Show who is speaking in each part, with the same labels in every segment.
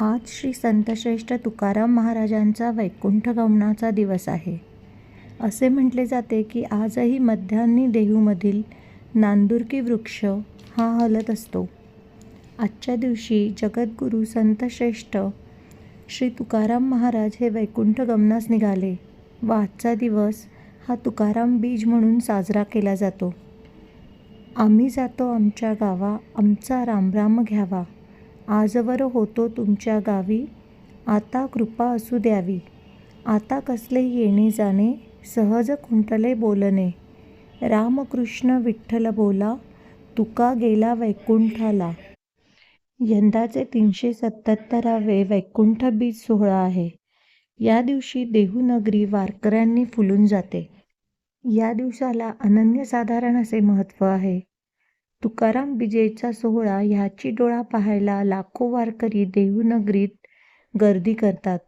Speaker 1: आज श्री संतश्रेष्ठ तुकाराम महाराजांचा वैकुंठ गमनाचा दिवस आहे. असे म्हटले जाते की आजही मध्यान्नी देहूमधील नांदुर्की वृक्ष हा हलत असतो. आजच्या दिवशी जगद्गुरू संतश्रेष्ठ श्री तुकाराम महाराज हे वैकुंठ गमनास निघाले व आजचा दिवस हा तुकाराम बीज म्हणून साजरा केला जातो. आम्ही जातो आमच्या गावा आमचा रामराम घ्यावा. आजवर होतो तुमच्या गावी. आता कृपा असू द्यावी. आता कसले येणे जाणे सहज खुंटले बोलणे. रामकृष्ण विठ्ठल बोला तुका गेला वैकुंठाला. यंदाचे तीनशे सत्याहत्तरावे वैकुंठ बीज सोहळा आहे. या दिवशी देहूनगरी वारकऱ्यांनी फुलून जाते. या दिवसाला अनन्यसाधारण असे महत्त्व आहे. तुकाराम विजयचा सोहळा ह्याची डोळा पाहायला लाखो वारकरी देहूनगरीत गर्दी करतात.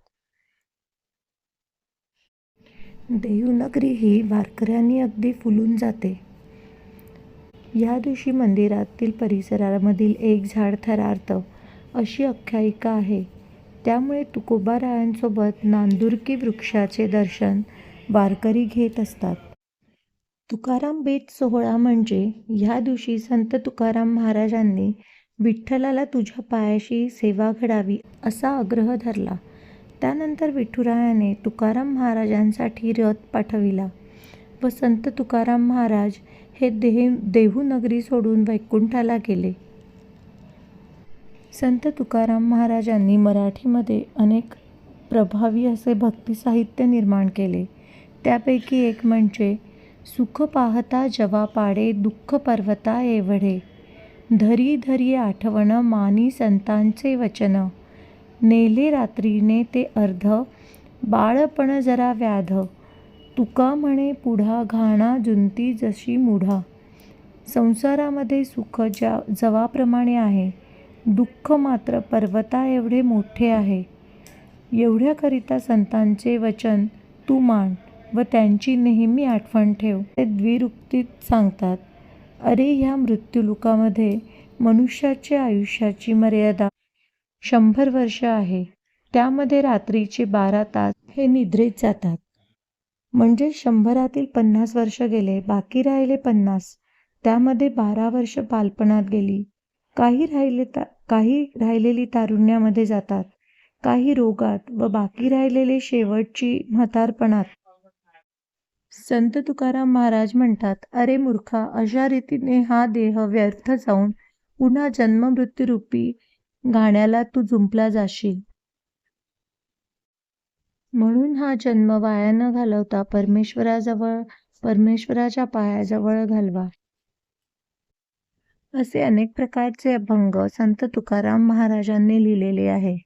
Speaker 1: देहूनगरी ही वारकऱ्यांनी अगदी फुलून जाते. या दिवशी मंदिरातील परिसरामधील एक झाड थरार्थ अशी आख्यायिका आहे. त्यामुळे तुकोबारायांसोबत नांदुरकी वृक्षाचे दर्शन वारकरी घेत असतात. तुकाराम बेट सोहळा म्हणजे ह्या दिवशी संत तुकाराम महाराजांनी विठ्ठलाला तुझ्या पायाशी सेवा घडावी असा आग्रह धरला. त्यानंतर विठुरायाने तुकाराम महाराजांसाठी रथ पाठविला व संत तुकाराम महाराज हे देह देहूनगरी सोडून वैकुंठाला गेले. संत तुकाराम महाराजांनी मराठीमध्ये अनेक प्रभावी असे भक्ती साहित्य निर्माण केले. त्यापैकी एक म्हणजे सुख पाहता जवा पाडे दुःख पर्वता एवढे. धरी धरी आठवण मानी संतांचे वचन. नेले रात्रीने ते अर्ध बाळपण जरा व्याध. तुका म्हणे पुढा घाणा जुंती जशी मुढा. संसारामध्ये सुख ज्या जवाप्रमाणे आहे. दुःख मात्र पर्वता एवढे मोठे आहे. एवढ्याकरिता संतांचे वचन तू मान व त्यांची नेहमी आठवण ठेव. ते द्विरुक्तीत सांगतात अरे ह्या मृत्यूलोकामध्ये मनुष्याच्या आयुष्याची मर्यादा शंभर वर्ष आहे. त्यामध्ये रात्रीचे बारा तास हे निद्रेत जातात. म्हणजे शंभरातील पन्नास वर्ष गेले बाकी राहिले पन्नास. त्यामध्ये बारा वर्ष बालपणात गेली. काही राहिले ता काही राहिलेली तारुण्यामध्ये जातात. काही रोगात व बाकी राहिलेले शेवटची म्हातारपणात. संत तुकाराम महाराज म्हणतात अरे मूर्खा अशा रीतीने हा देह व्यर्थ जाऊन पुन्हा जन्ममृत्यूरूपी गाण्याला तू जुंपला जाशील. म्हणून हा जन्म वाया न घालवता परमेश्वराजवळ परमेश्वराच्या पायाजवळ घालवा. असे अनेक प्रकारचे अभंग संत तुकाराम महाराजांनी लिहिलेले आहे